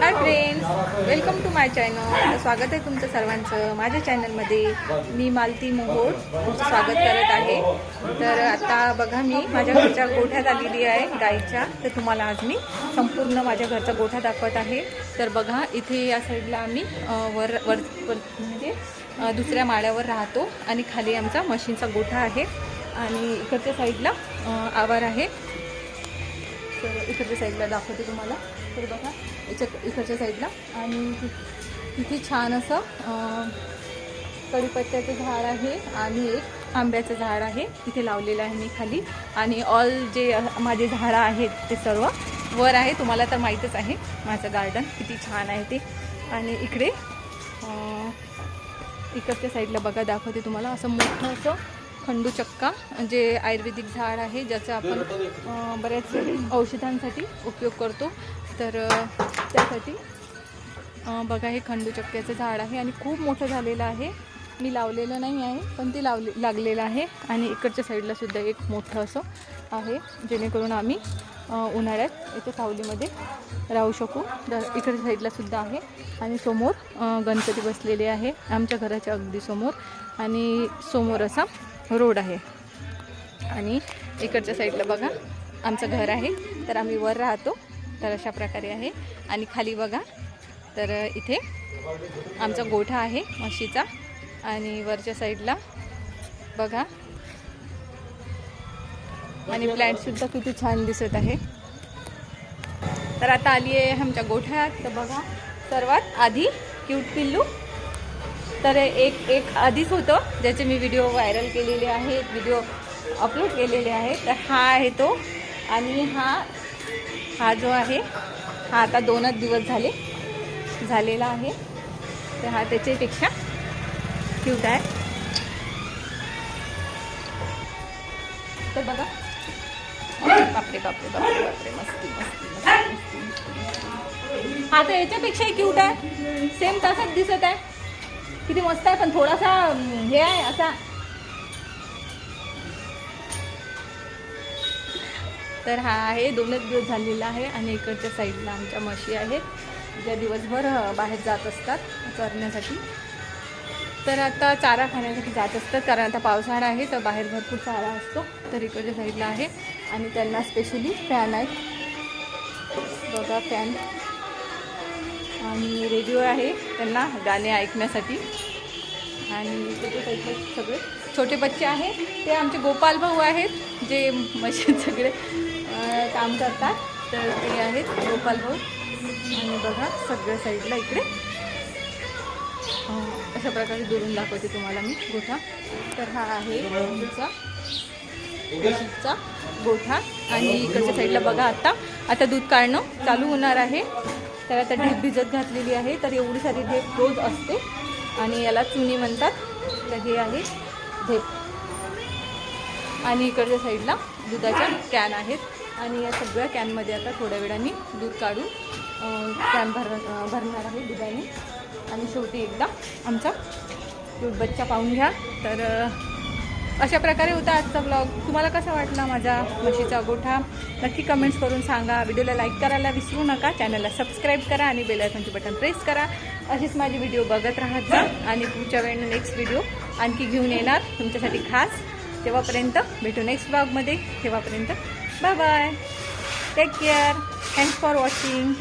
Hi friends welcome to my channel स्वागत आहे तुमचं सर्वांचं माझ्या चॅनलमध्ये मी मालती मोहोळ तुमचं स्वागत करत आहे. तर आता बघा मी माझ्या घरच्या गोठ्यात आलेली आहे गाईच्या. तर तुम्हाला आज मी संपूर्ण माझ्या घरचा गोठा दाखवत आहे. तर बघा इथे या साईडला आम्ही वर वर वर- म्हणजे दुसऱ्या माळ्यावर राहतो आणि खाली आमचा मशीनचा गोठा आहे. आणि इकडच्या साईडला आवार आहे. तर इकडच्या साईडला दाखवते तुम्हाला. तर बघा याच्या इकडच्या साईडला. आणि तिथे छान असं कडीपत्त्याचं कढीपत्त्याचं झाड आहे आणि एक आंब्याचं झाड आहे. तिथे लावलेलं आहे मी खाली. आणि ऑल जे माझे झाडं आहेत ते सर्व वर आहे. तुम्हाला तर माहीतच आहे माझं गार्डन किती छान आहे ते. आणि इकडे इकडच्या साईडला बघा दाखवते तुम्हाला. असं मोठं असं खंडू चक्का जे आयुर्वेदिक झाड आहे ज्याचा आपण बऱ्याच औषधांसाठी उपयोग करतो. तर त्यासाठी बघा हे खंडू चक्क्याचं झाड आहे आणि खूप मोठं झालेलं आहे. मी लावलेलं नाही आहे पण ते लावले लागलेलं आहे. आणि इकडच्या साईडला सुद्धा एक मोठं असं आहे जेणेकरून आम्ही उन्हाळ्यात इथे सावलीमध्ये राहू शकू. तर इकडच्या साईडला सुद्धा आहे. आणि समोर गणपती बसलेले आहे आमच्या घराच्या अगदी समोर. आणि समोर असा रोड आहे. आणि इकडच्या साईडला बघा आमचं घर आहे. तर आम्ही वर राहतो. तर अशा प्रकारे आहे. आणि खाली बघा तर इथे आमचा गोठा आहे म्हशीचा. आणि वरच्या साईडला बघा. आणि प्लॅन्टसुद्धा किती छान दिसत आहे. तर आता आली आहे आमच्या गोठ्यात. तर बघा सर्वात आधी क्यूट पिल्लू. तर एक एक आधीच होतं ज्याचे मी व्हिडिओ व्हायरल केलेले आहेत व्हिडिओ अपलोड केलेले आहे तर हा आहे तो आणि हा हा जो आहे हा आता दोनच दिवस झाले झालेला आहे. तर हा त्याच्यापेक्षा क्यूट आहे. तर बघा. बापरे बापरे बापरे बापरे मस्ती मस्ती मस्ती मस्ती हा तर याच्यापेक्षाही क्यूट आहे. सेम तसाच दिसत आहे. किती मस्त आहे पण थोडासा हे आहे असा. तर हा आहे दोनच दिवस झालेला आहे आणि इकडच्या साईडला आमच्या म्हशी आहेत ज्या दिवसभर बाहेर जात असतात चरण्यासाठी. तर आता चारा खाण्यासाठी जात असतात कारण आता पावसाळा आहे तर बाहेर भरपूर चारा असतो तर इकडच्या साईडला आहे. आणि त्यांना स्पेशली फॅन आहेत. बघा फॅन आणि रेडिओ आहे त्यांना गाणे ऐकण्यासाठी. आणि सगळे छोटे बच्चे आहेत ते आमचे गोपाल भाऊ आहेत जे मशीन सगळे काम करतात. तर ते आहेत गोपाल भाऊ. आणि बघा सगळ्या साईडला इकडे. अशा प्रकारे दुरून दाखवते तुम्हाला मी गोठा. तर हा आहे आमचा म्हशीचा गोठा. आणि इकडच्या साईडला बघा आता. आता दूध काढणं चालू होणार आहे. त्याला आता ढेप भिजत घातलेली आहे. तर एवढी सारी ढेप रोज असते. आणि याला चुनी म्हणतात. तर हे आहे ढेप आणि इकडच्या साईडला दुधाच्या कॅन आहेत. आणि या सगळ्या कॅनमध्ये आता थोड्या वेळाने दूध काढून कॅन भर भरणार आहे दुधाने. आणि शेवटी एकदा आमचा दूध बच्चा पाहून घ्या. तर अशा प्रकारे होता आजचा ब्लॉग तुम्हाला कसा वाटला माझा म्हशीचा गोठा? नक्की कमेंट्स करून सांगा. व्हिडिओला लाईक करायला विसरू नका. चॅनलला सबस्क्राईब करा आणि बेलायकनचे बटन प्रेस करा. असेच माझे व्हिडिओ बघत राहत जा. आणि पुढच्या वेळेनं नेक्स्ट व्हिडिओ आणखी घेऊन येणार तुमच्यासाठी खास. तेव्हापर्यंत भेटू नेक्स्ट ब्लॉगमध्ये तेव्हापर्यंत bye bye take care thanks for watching